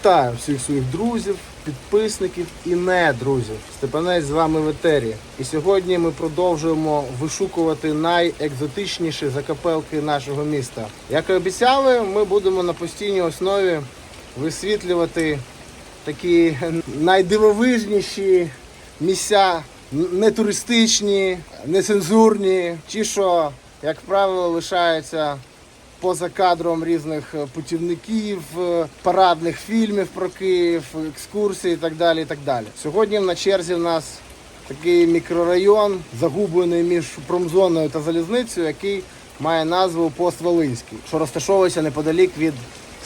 Вітаю всіх своїх друзів, підписників і не друзів. Степанець з вами в етері. І сьогодні ми продовжуємо вишукувати найекзотичніші закапелки нашого міста. Як і обіцяли, ми будемо на постійній основі висвітлювати такі найдивовижніші місця, не туристичні, нецензурні, ті, що, як правило, лишаються поза кадром різних е, путівників, е, парадних фільмів про Київ, екскурсій і так далі. І так далі. Сьогодні на черзі в нас такий мікрорайон, загублений між промзоною та залізницею, який має назву Пост Волинський, що розташовується неподалік від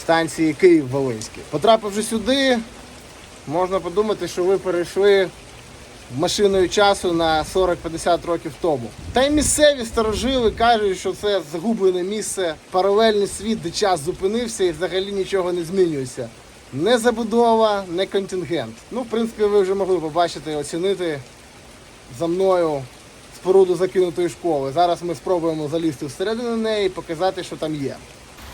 станції Київ-Волинський. Потрапивши сюди, можна подумати, що ви перейшли машиною часу на 40-50 років тому. Та й місцеві старожили кажуть, що це загублене місце, паралельний світ, де час зупинився і взагалі нічого не змінюється. Не забудова, не контингент. Ну, в принципі, ви вже могли побачити і оцінити за мною споруду закинутої школи. Зараз ми спробуємо залізти всередину неї і показати, що там є.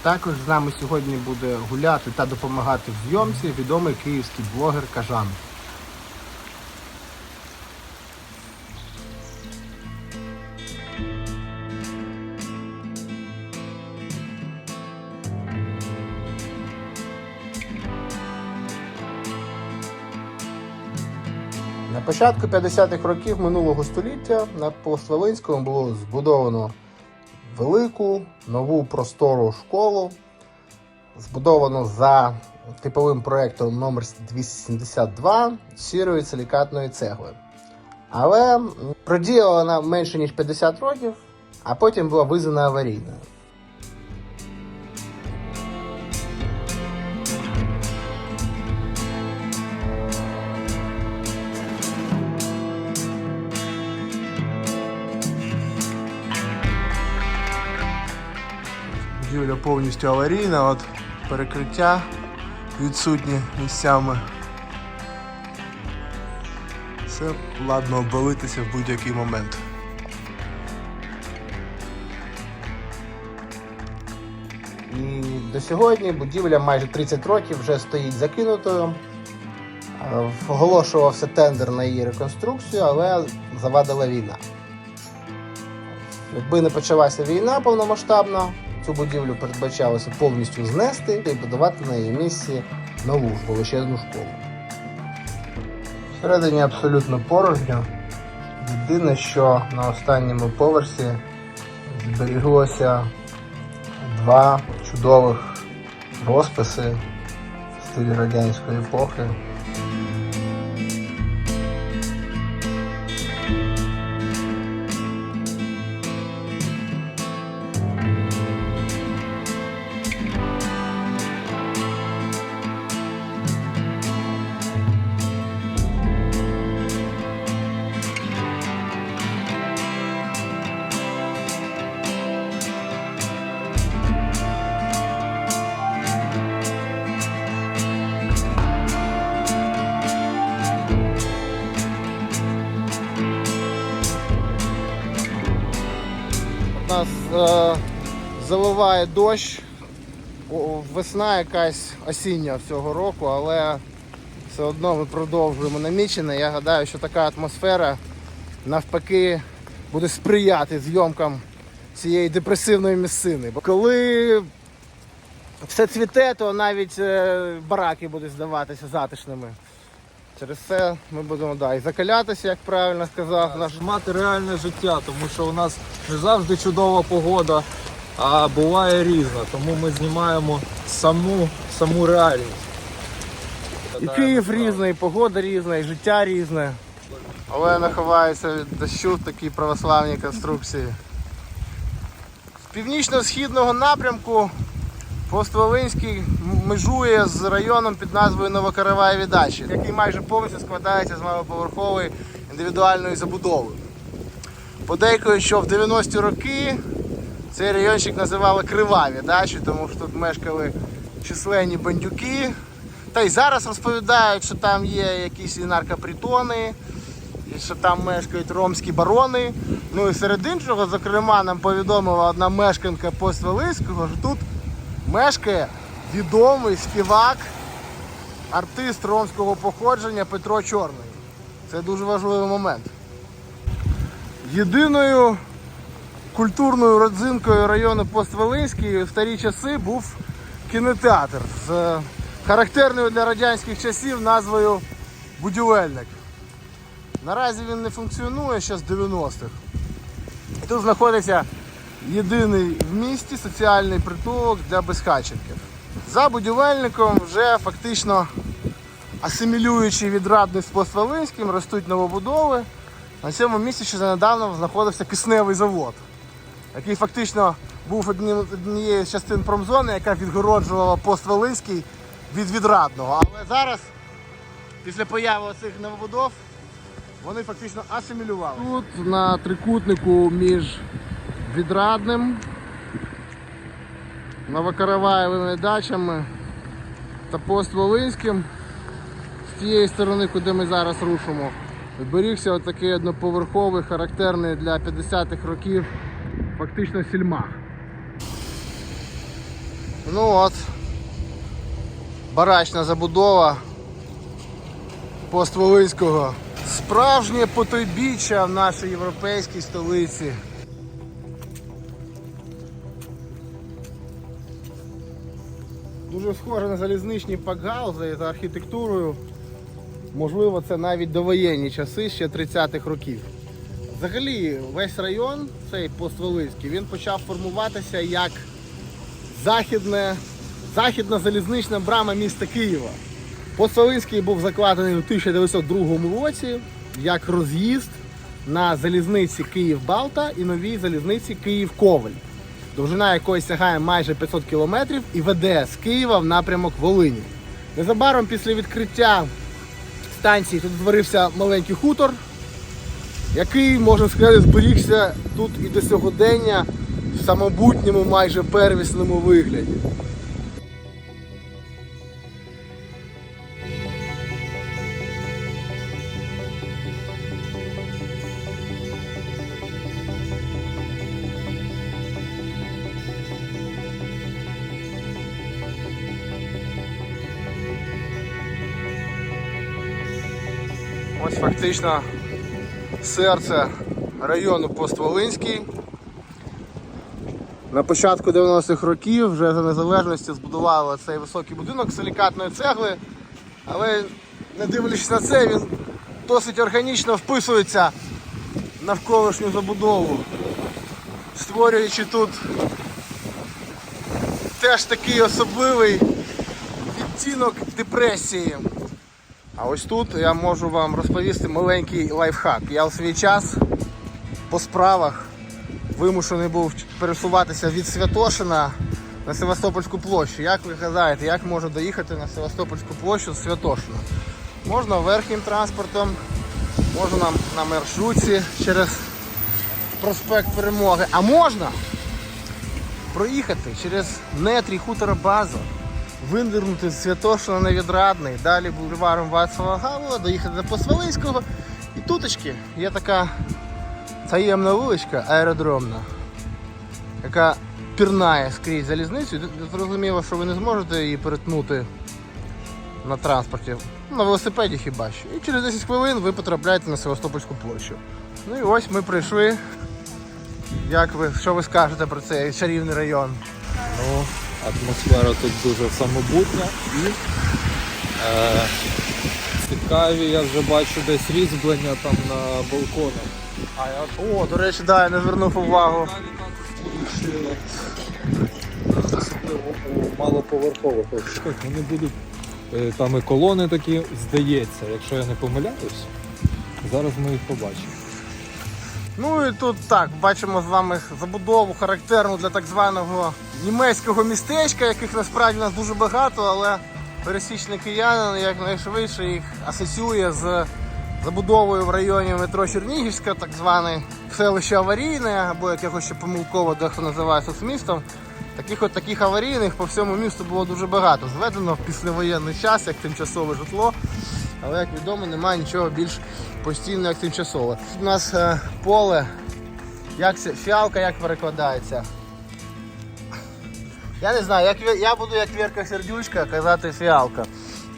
Також з нами сьогодні буде гуляти та допомагати в зйомці відомий київський блогер Кажан. На початку 50-х років минулого століття на Постволинському було збудовано велику нову простору школу, збудовано за типовим проєктом номер 272 сірої силікатної цегли. Але продіяла вона менше ніж 50 років, а потім була визнана аварійною. Повністю аварійна, от перекриття відсутні місцями. Це ладно обвалитися в будь-який момент. І до сьогодні будівля майже 30 років вже стоїть закинутою. Е, Оголошувався тендер на її реконструкцію, але завадила війна. Якби не почалася війна повномасштабна, цю будівлю передбачалося повністю знести і будувати на її місці нову величезну школу. Всередині абсолютно порожньо. Єдине, що на останньому поверсі зберіглося два чудових розписи в стилі радянської епохи. Заливає дощ, весна якась осіння цього року, але все одно ми продовжуємо намічене. Я гадаю, що така атмосфера навпаки буде сприяти зйомкам цієї депресивної місцини. Бо коли все цвіте, то навіть е, бараки будуть здаватися затишними. Через це ми будемо да, і закалятися, як правильно сказав наш мати реальне життя, тому що у нас не завжди чудова погода, а буває різна. Тому ми знімаємо саму, саму реальність. І Київ різний, і погода різна, і життя різне. Олена ховається від дощу в такій православній конструкції. З північно-східного напрямку Постволинський межує з районом під назвою Новокараваєві дачі, який майже повністю складається з малоповерхової індивідуальної забудови. Подейкують, що в 90-ті роки цей райончик називали Криваві дачі, тому що тут мешкали численні бандюки. Та й зараз розповідають, що там є якісь і наркопритони, і що там мешкають ромські барони. Ну і серед іншого, зокрема, нам повідомила одна мешканка Поствелицького, що тут мешкає відомий співак артист ромського походження Петро Чорний. Це дуже важливий момент. Єдиною культурною родзинкою району Постволинський в старі часи був кінотеатр з характерною для радянських часів назвою Будівельник. Наразі він не функціонує ще з 90-х. І тут знаходиться єдиний в місті соціальний притулок для безхатченків. За будівельником вже фактично асимілюючи відрадний з Постволинським, ростуть новобудови. На цьому місці ще недавно знаходився кисневий завод, який фактично був однією з частин промзони, яка відгороджувала Постволинський від відрадного. Але зараз, після появи цих новобудов, вони фактично асимілювали. Тут на трикутнику між відрадним, Новокараваєвими дачами та Постволинським з тієї сторони, куди ми зараз рушимо, зберігся отакий одноповерховий, характерний для 50-х років фактично сільмах. Ну от, барачна забудова Постволинського. Справжнє потойбіччя в нашій європейській столиці. Дуже схоже на залізничні пакгаузи за архітектурою. Можливо, це навіть довоєнні часи ще 30-х років. Взагалі, весь район, цей Постволинський, він почав формуватися як західне, західна залізнична брама міста Києва. Постволинський був закладений у 1902 році як роз'їзд на залізниці Київ-Балта і новій залізниці Київ-Ковель, довжина якої сягає майже 500 кілометрів і веде з Києва в напрямок Волині. Незабаром після відкриття станції тут утворився маленький хутор, який, можна сказати, зберігся тут і до сьогодення в самобутньому майже первісному вигляді. Ось фактично серце району Постволинський. На початку 90-х років вже за незалежності збудували цей високий будинок силікатної цегли, але не дивлячись на це, він досить органічно вписується навколишню забудову, створюючи тут теж такий особливий відтінок депресії. А ось тут я можу вам розповісти маленький лайфхак. Я у свій час по справах вимушений був пересуватися від Святошина на Севастопольську площу. Як ви гадаєте, як можу доїхати на Севастопольську площу з Святошина? Можна верхнім транспортом, можна на, маршрутці через проспект Перемоги, а можна проїхати через нетрі хутора База винирнути з Святошина на Відрадний, далі бульваром Вацлава Гавела, доїхати до Посвалинського. І туточки є така таємна вуличка аеродромна, яка пірнає скрізь залізницю. Зрозуміло, що ви не зможете її перетнути на транспорті. На велосипеді хіба що. І через 10 хвилин ви потрапляєте на Севастопольську площу. Ну і ось ми прийшли. Як ви, що ви скажете про цей чарівний район? Ну, атмосфера тут дуже самобутня і е, цікаві, я вже бачу десь різьблення там на балконах. А я... О, до речі, да, я не звернув увагу. Особливо у малоповерхових вони будуть е, там і колони такі, здається, якщо я не помиляюсь. Зараз ми їх побачимо. Ну і тут так, бачимо з вами забудову характерну для так званого німецького містечка, яких насправді нас дуже багато, але пересічний киянин якнайшвидше їх асоціює з забудовою в районі метро Чернігівська, так зване селище аварійне, або як його ще помилково дехто називає соцмістом. Таких от таких аварійних по всьому місту було дуже багато. Зведено в післявоєнний час як тимчасове житло. Але як відомо, немає нічого більш постійного, як тимчасове. У нас е, поле, як це, фіалка як перекладається. Я не знаю, як, я буду як Вірка Сердючка казати фіалка.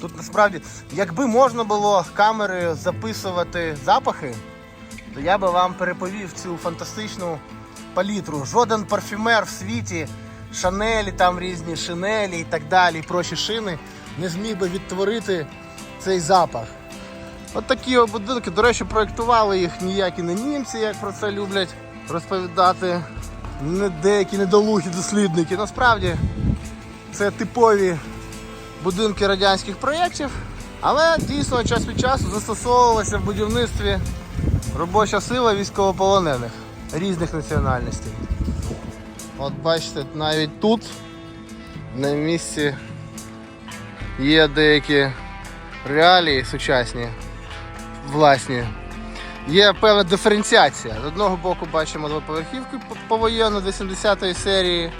Тут насправді, якби можна було камерою записувати запахи, то я би вам переповів цю фантастичну палітру. Жоден парфюмер в світі, шанелі, там різні шинелі і так далі, і прочі шини, не зміг би відтворити цей запах. От такі будинки, до речі, проєктували їх ніякі не німці, як про це люблять розповідати. Не деякі недолугі дослідники. Насправді це типові будинки радянських проєктів, але дійсно час від часу застосовувалася в будівництві робоча сила військовополонених різних національностей. От бачите, навіть тут на місці є деякі реалії сучасні, власні. Є певна диференціація. З одного боку бачимо двоповерхівки повоєнно 80-ї серії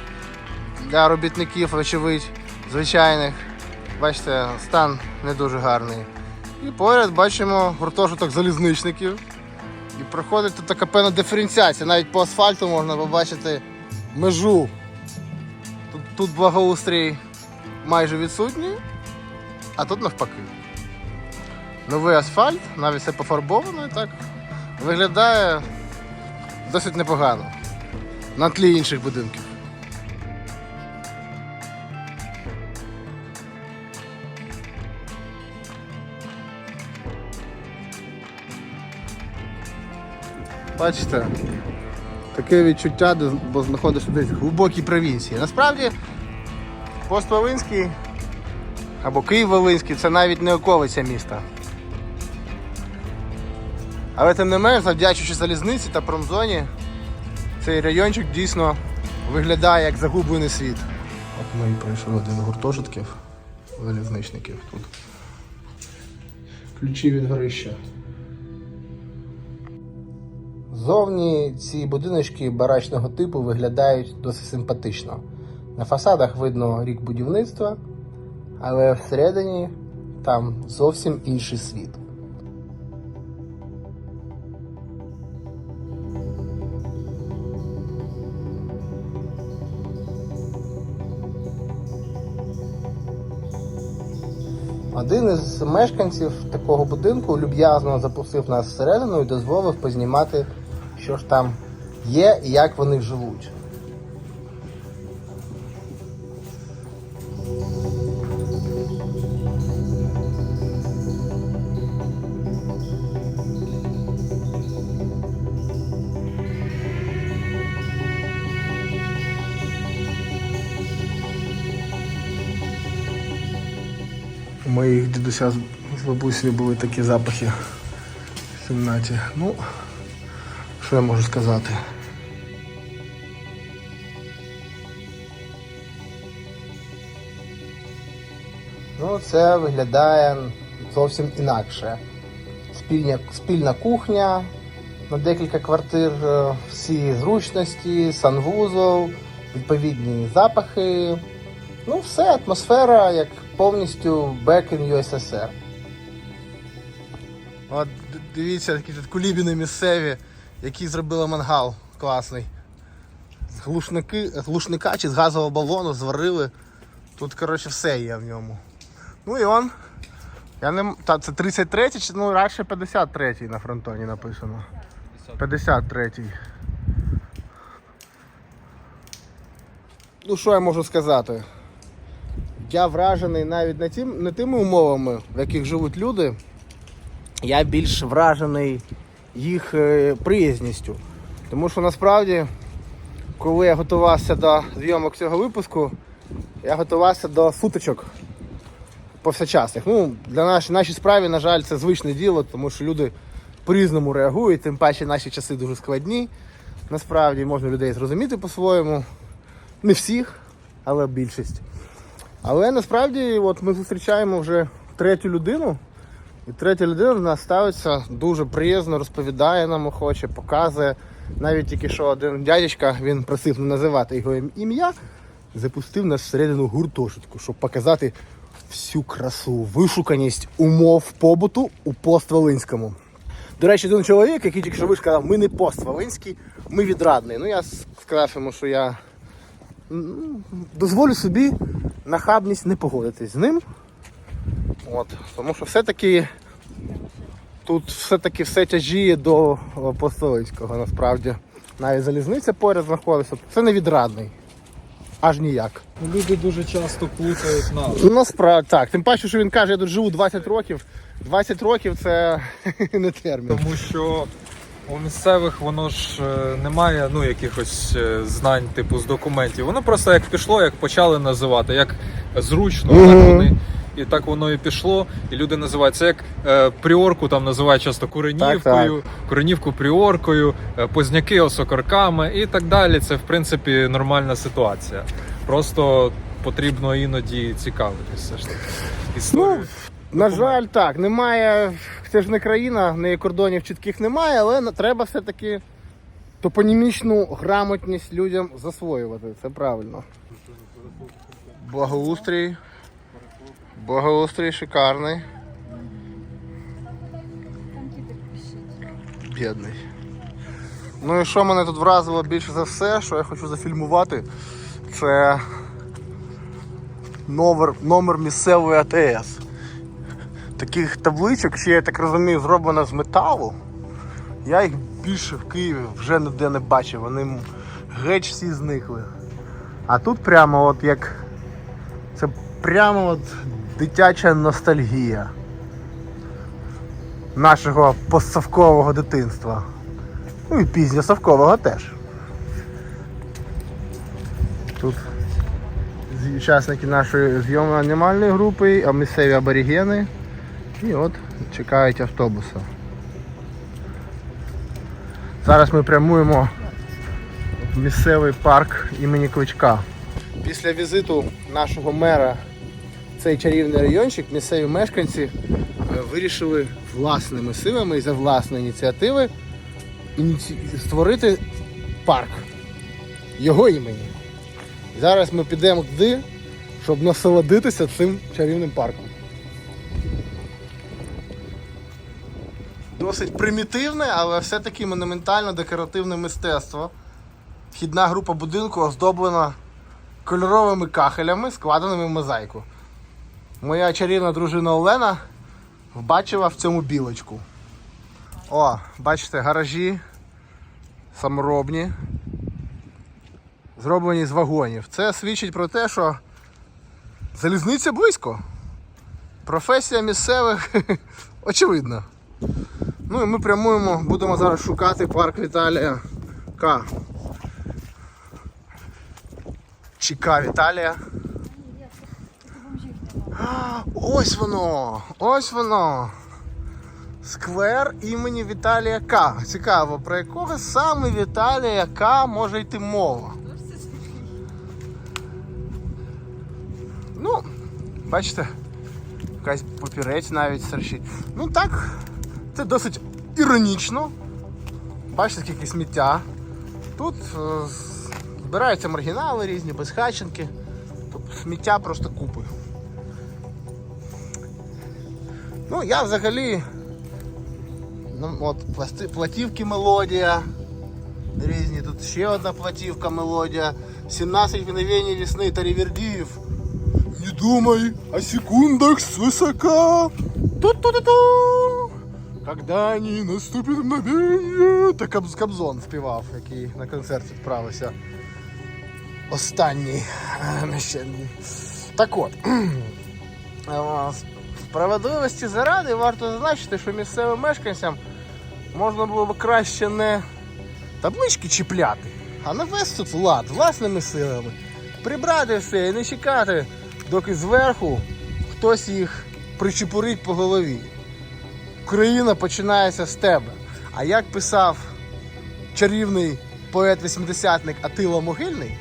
для робітників, очевидь, звичайних. Бачите, стан не дуже гарний. І поряд бачимо гуртожиток залізничників. І проходить тут така певна диференціація. Навіть по асфальту можна побачити межу. Тут, тут благоустрій майже відсутній, а тут навпаки. Новий асфальт, навіть все пофарбовано так виглядає досить непогано на тлі інших будинків. Бачите, таке відчуття, бо знаходишся десь в глибокій провінції. Насправді, пост Волинський або Київ Волинський це навіть не околиця міста. Але тим не менш, завдячуючи залізниці та промзоні, цей райончик дійсно виглядає як загублений світ. От ми і пройшли один гуртожитків залізничників тут. Ключі від горища. Зовні ці будиночки барачного типу виглядають досить симпатично. На фасадах видно рік будівництва, але всередині там зовсім інший світ. Один із мешканців такого будинку люб'язно запросив нас всередину і дозволив познімати, що ж там є і як вони живуть. Моїх дідуся з бабусею були такі запахи в кімнаті. Ну, що я можу сказати? Ну, це виглядає зовсім інакше. Спільня, спільна кухня на декілька квартир, е, всі зручності, санвузол, відповідні запахи. Ну, все, атмосфера як повністю back in USSR. От дивіться, такі тут кулібіни місцеві, які зробили мангал класний. З глушники, глушника чи з газового балону зварили. Тут, коротше, все є в ньому. Ну і он. Я не... Та, це 33 чи ну радше 53-й на фронтоні написано. 53-й. Ну що я можу сказати? Я вражений навіть не, тим, не тими умовами, в яких живуть люди. Я більш вражений їх е, приязністю. Тому що насправді, коли я готувався до зйомок цього випуску, я готувався до сутичок повсякчасних. Ну, для нашої нашій справі, на жаль, це звичне діло, тому що люди по-різному реагують, тим паче наші часи дуже складні. Насправді можна людей зрозуміти по-своєму. Не всіх, але більшість. Але насправді от ми зустрічаємо вже третю людину, і третя людина в нас ставиться дуже приязно, розповідає нам охоче, показує. Навіть тільки що один дядечка, він просив не називати його ім'я, запустив нас всередину гуртожитку, щоб показати всю красу, вишуканість умов побуту у пост-Волинському. До речі, один чоловік, який тільки що ви сказав, ми не пост-Волинський, ми відрадний. Ну я сказав йому, що я дозволю собі нахабність не погодитись з ним. От. Тому що все-таки тут все-таки все тяжіє до Апостолицького, насправді. Навіть залізниця поряд знаходиться. Це не відрадний. Аж ніяк. Люди дуже часто плутають назву. Насправді так. Тим паче, що він каже, я тут живу 20 років. 20 років це не термін. Тому що у місцевих воно ж е, немає ну, якихось е, знань, типу з документів. Воно просто як пішло, як почали називати, як зручно, Мгм. так вони. І так воно і пішло, і люди називають це як е, пріорку там називають часто Куренівкою, Куренівку пріоркою, е, позняки осокорками і так далі. Це в принципі нормальна ситуація. Просто потрібно іноді цікавитися ж таки. Історією. На жаль, так, немає. Це ж не країна, неї кордонів чітких немає, але треба все-таки топонімічну грамотність людям засвоювати. Це правильно. Благоустрій. Благоустрій шикарний. Бідний. Ну і що мене тут вразило більше за все, що я хочу зафільмувати, це номер, номер місцевої АТС таких табличок, ще я так розумію, зроблено з металу. Я їх більше в Києві вже ніде не бачив, вони геть всі зникли. А тут прямо от як. Це прямо от дитяча ностальгія нашого постсовкового дитинства. Ну і пізньосовкового теж. Тут учасники нашої зйомно-анімальної групи, а місцеві аборігени. І от чекають автобуса. Зараз ми прямуємо в місцевий парк імені Кличка. Після візиту нашого мера в цей чарівний райончик місцеві мешканці е, вирішили власними силами і за власної ініціативи ініці... створити парк його імені. Зараз ми підемо туди, щоб насолодитися цим чарівним парком. Досить примітивне, але все-таки монументально декоративне мистецтво. Вхідна група будинку оздоблена кольоровими кахелями, складеними в мозаїку. Моя чарівна дружина Олена вбачила в цьому білочку. О, бачите, гаражі саморобні, зроблені з вагонів. Це свідчить про те, що залізниця близько. Професія місцевих очевидна. Ну і ми прямуємо, будемо зараз шукати парк Віталія К. Чи К Віталія. Ось воно! Ось воно! Сквер імені Віталія К. Цікаво, про якого саме Віталія К може йти мова. Ну, бачите, якась папірець навіть серчить. Ну так, це досить іронічно. Бачите, скільки сміття. Тут е, збираються маргінали різні, безхатченки. Тобто сміття просто купи. Ну, я взагалі. Ну, от, платівки мелодія. Різні. Тут ще одна платівка мелодія. 17 мгновений весны Таривердиев. Не думай о секундах свысока. Ту-ту-ту-ту. Когда не наступит мгновення. Та Кобз- Кобзон співав, який на концерт відправився. Останній. е. Так от. Е, Справедливості заради варто зазначити, що місцевим мешканцям можна було б краще не таблички чіпляти, а навести тут лад власними силами. Прибрати все і не чекати, доки зверху хтось їх причепурить по голові. Україна починається з тебе. А як писав чарівний поет-вісімдесятник Атила Могильний,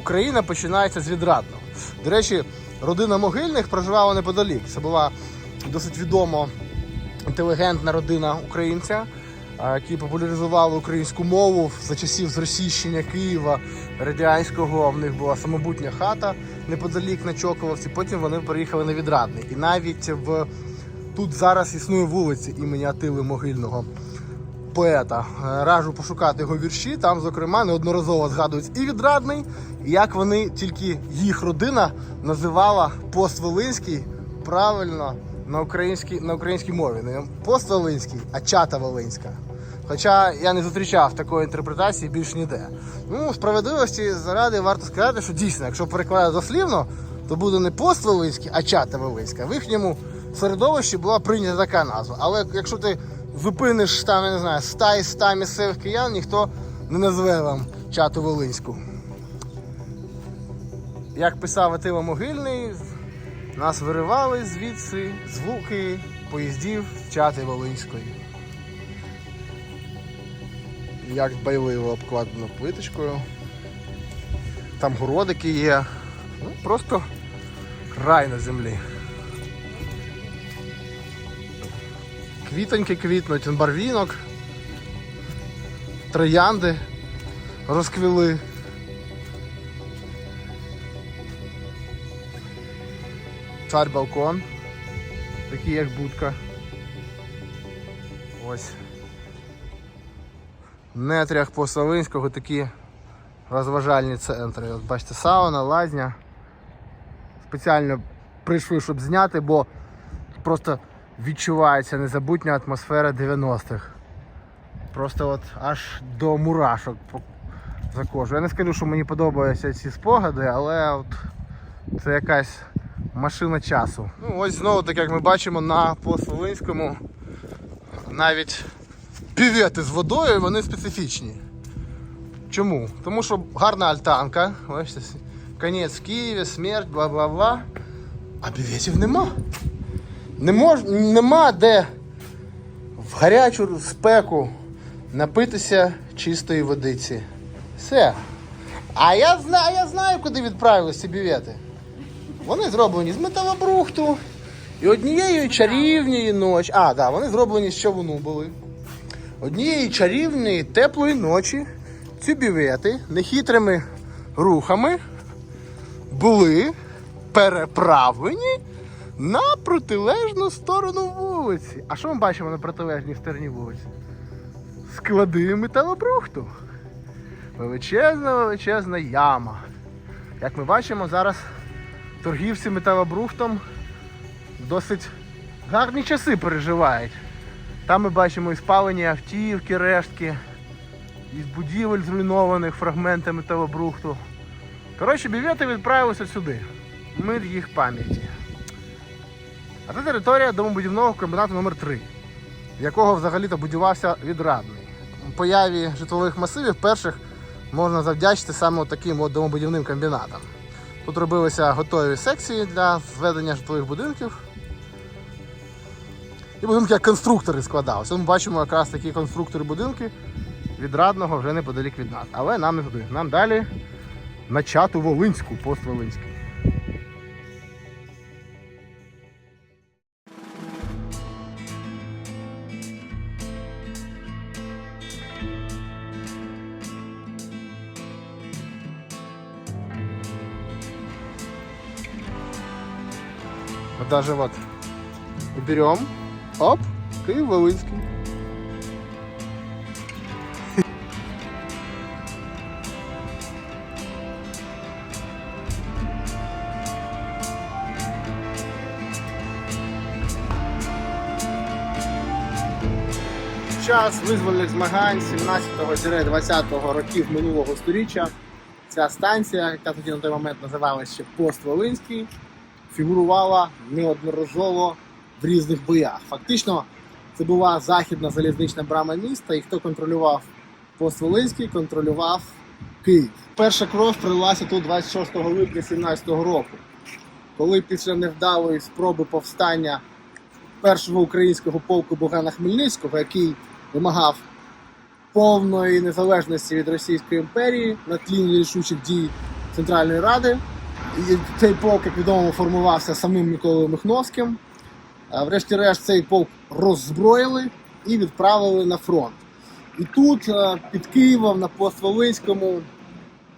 Україна починається з відрадного. До речі, родина Могильних проживала неподалік. Це була досить відома інтелігентна родина українця, які популяризували українську мову за часів зросійщення Києва радянського. В них була самобутня хата неподалік на Чоколовці. Потім вони переїхали на відрадний. І навіть в тут зараз існує вулиця імені Атили Могильного. Поета Е, раджу пошукати його вірші. Там, зокрема, неодноразово згадують і відрадний, і як вони тільки їх родина називала пост Волинський правильно на українській, на українській мові. Не пост-волинський, а чата волинська. Хоча я не зустрічав такої інтерпретації більш ніде. Ну, справедливості заради варто сказати, що дійсно, якщо перекладати дослівно, то буде не пост волинський, а чата волинська. В їхньому середовищі була прийнята така назва. Але якщо ти зупиниш там, я не знаю, 100 із 100 місцевих киян, ніхто не назве вам чату волинську. Як писав Атила Могильний, нас виривали звідси звуки поїздів чати Волинської. Як дбайливо обкладено плиточкою. Там городики є. Ну, просто рай на землі. Квітоньки квітнуть, барвінок, троянди розквіли. Цар балкон, такий як будка. Ось. В нетрях Посолинського такі розважальні центри. От бачите, сауна, лазня. Спеціально прийшли, щоб зняти, бо просто відчувається незабутня атмосфера 90-х. Просто от аж до мурашок за кожу. Я не скажу, що мені подобаються ці спогади, але от це якась машина часу. Ну, ось знову, так як ми бачимо на Посолинському, навіть півети з водою вони специфічні. Чому? Тому що гарна альтанка, бачите, конець в Києві, смерть, бла-бла-бла. А біветів нема. Не мож, нема де в гарячу спеку напитися чистої водиці. Все. А я знаю, я знаю, куди відправились ці бівети. Вони зроблені з металобрухту. І однієї чарівної ночі. А, так, да, вони зроблені з човну були. Однієї чарівної теплої ночі ці бівети нехитрими рухами були переправлені на протилежну сторону вулиці. А що ми бачимо на протилежній стороні вулиці? Склади металобрухту. Величезна, величезна яма. Як ми бачимо, зараз торгівці металобрухтом досить гарні часи переживають. Там ми бачимо і спалені автівки, рештки, із будівель зруйнованих фрагменти металобрухту. Коротше, бівети відправилися сюди. Мир їх пам'яті. А це територія домобудівного комбінату номер 3 якого взагалі-то будувався відрадний. Появі житлових масивів перших можна завдячити саме таким от домобудівним комбінатам. Тут робилися готові секції для зведення житлових будинків. І будинки як конструктори складалися. Ми бачимо якраз такі конструктори будинки відрадного вже неподалік від нас. Але нам не туди. Нам далі на чату Волинську, пост Волинський. Даже вот берем, оп, Киев Волынский. Час визвольних змагань 17-20 років минулого століття ця станція, яка тоді на той момент називалася ще Пост Волинський, фігурувала неодноразово в різних боях. Фактично, це була західна залізнична брама міста, і хто контролював пост Волинський, контролював Київ. Перша кров прилилася тут 26 липня 17 року, коли після невдалої спроби повстання першого українського полку Богдана Хмельницького, який вимагав повної незалежності від Російської імперії на тлі нерішучих дій Центральної Ради. Цей полк, як відомо, формувався самим Миколою Михновським. А Врешті-решт цей полк роззброїли і відправили на фронт. І тут е, під Києвом на Постволинському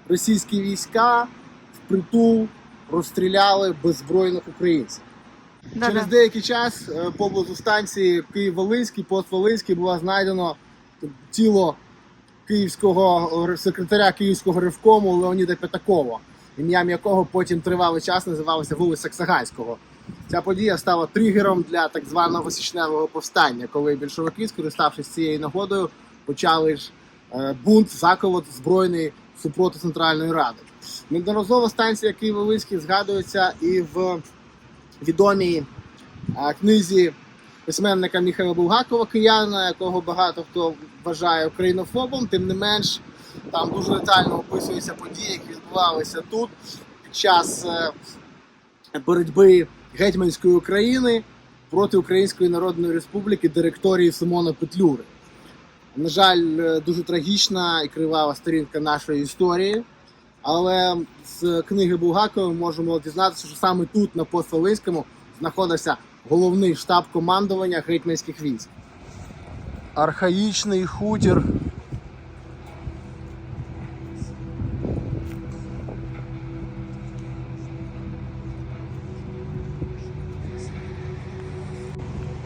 російські війська впритул розстріляли беззбройних українців. Через деякий час е, поблизу станції Київ-Волинський, Пост-Волинський було знайдено тіло київського секретаря Київського ревкому Леоніда П'ятакова, ім'ям якого потім тривалий час називалося вулиця Саксаганського. Ця подія стала тригером для так званого січневого повстання, коли більшовики, скориставшись цією нагодою, почали ж е, бунт, заколот збройний супроти Центральної Ради. Неодноразово станція Києво-Волинський згадується і в відомій е, книзі письменника Міхайла Булгакова, киянина, якого багато хто вважає українофобом, тим не менш, там дуже детально описуються події, які відбувалися тут під час е, боротьби гетьманської України проти Української Народної Республіки директорії Симона Петлюри. На жаль, е, дуже трагічна і кривава сторінка нашої історії. Але з книги Булгакова ми можемо дізнатися, що саме тут, на Постволинському, знаходився головний штаб командування гетьманських військ. Архаїчний хутір.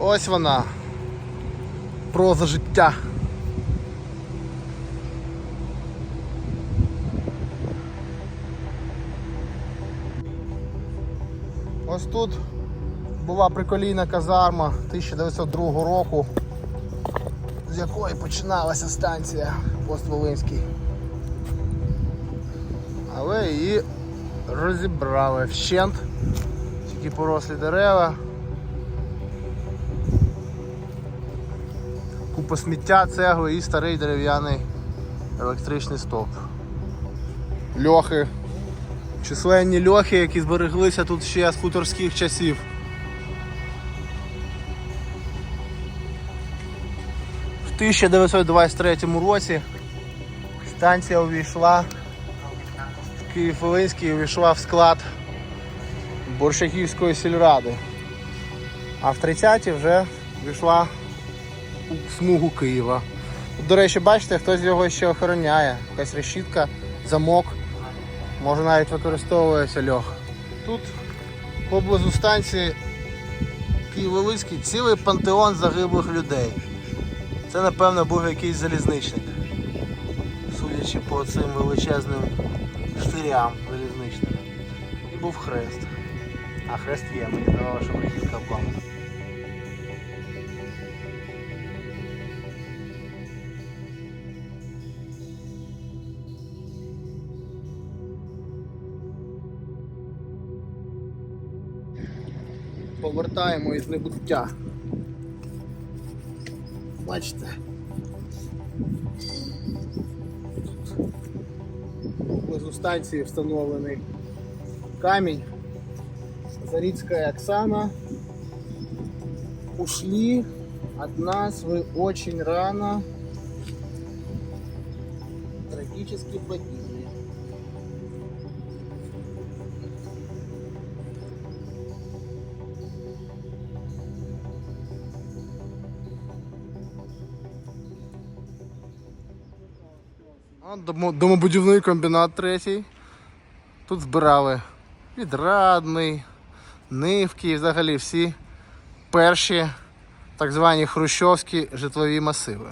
Ось вона. Проза життя. Ось тут була приколійна казарма 1902 року, з якої починалася станція Постволинський. Але її розібрали вщент, тільки порослі дерева. Купа сміття, цегли і старий дерев'яний електричний стовп. Льохи. Численні льохи, які збереглися тут ще з хуторських часів. В 1923 році станція увійшла в Київ-Волинський увійшла в склад Борщаківської сільради. А в 30-ті вже війшла смугу Києва. До речі, бачите, хтось його ще охороняє. Якась решітка, замок. Може навіть використовується льох. Тут поблизу станції Києво-Волинський цілий пантеон загиблих людей. Це, напевно, був якийсь залізничник. Судячи по цим величезним штирям залізничним. І був хрест. А хрест є, мені здавалося, що російська плана. Повертаємо із небуття. Бачите. Поблизу станції встановлений камінь. Зарицкая Оксана. Ушли от нас вы очень рано. Трагически погибли. Домобудівний комбінат третій. Тут збирали відрадний, нивки і взагалі всі перші так звані хрущовські житлові масиви.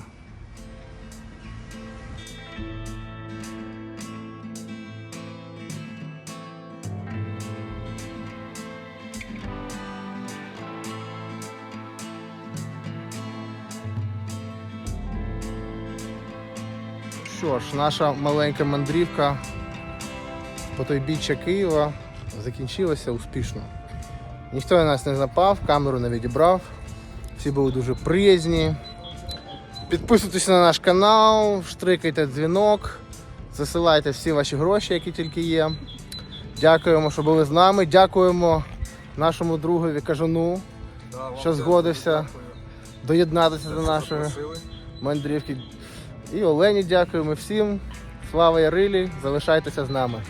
Що ж, наша маленька мандрівка по той біччя Києва закінчилася успішно. Ніхто на нас не напав, камеру не відібрав. Всі були дуже приязні. Підписуйтесь на наш канал, штрикайте дзвінок, засилайте всі ваші гроші, які тільки є. Дякуємо, що були з нами. Дякуємо нашому другові кажану, що згодився доєднатися до нашої мандрівки. І Олені дякуємо всім. Слава Ярилі, залишайтеся з нами.